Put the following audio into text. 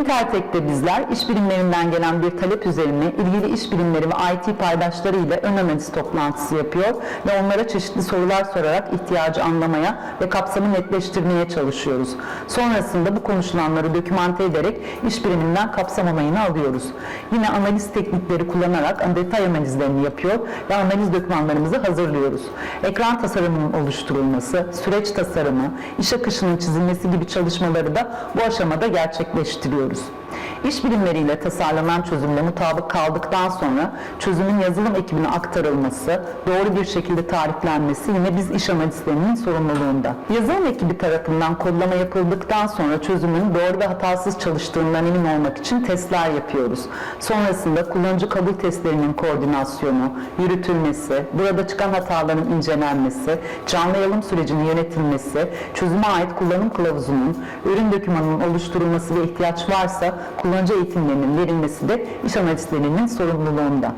Intertek'te bizler iş bilimlerinden gelen bir talep üzerine ilgili iş bilimleri ve IT paydaşları ile ön analiz toplantısı yapıyor ve onlara çeşitli sorular sorarak ihtiyacı anlamaya ve kapsamı netleştirmeye çalışıyoruz. Sonrasında bu konuşulanları dokümante ederek iş biriminden kapsam onayını alıyoruz. Yine analiz teknikleri kullanarak detay analizlerini yapıyor ve analiz dokümanlarımızı hazırlıyoruz. Ekran tasarımının oluşturulması, süreç tasarımı, iş akışının çizilmesi gibi çalışmaları da bu aşamada gerçekleştiriyoruz. ediyoruz. İş bilimleriyle tasarlanan çözümle mutabık kaldıktan sonra çözümün yazılım ekibine aktarılması, doğru bir şekilde tariflenmesi yine biz iş analistlerinin sorumluluğunda. Yazılım ekibi tarafından kodlama yapıldıktan sonra çözümün doğru ve hatasız çalıştığından emin olmak için testler yapıyoruz. Sonrasında kullanıcı kabul testlerinin koordinasyonu, yürütülmesi, burada çıkan hataların incelenmesi, canlı yayılım sürecinin yönetilmesi, çözüme ait kullanım kılavuzunun, ürün dokümanının oluşturulması ve ihtiyaç varsa kullanıcı eğitimlerinin verilmesi de iş analistlerinin sorumluluğunda.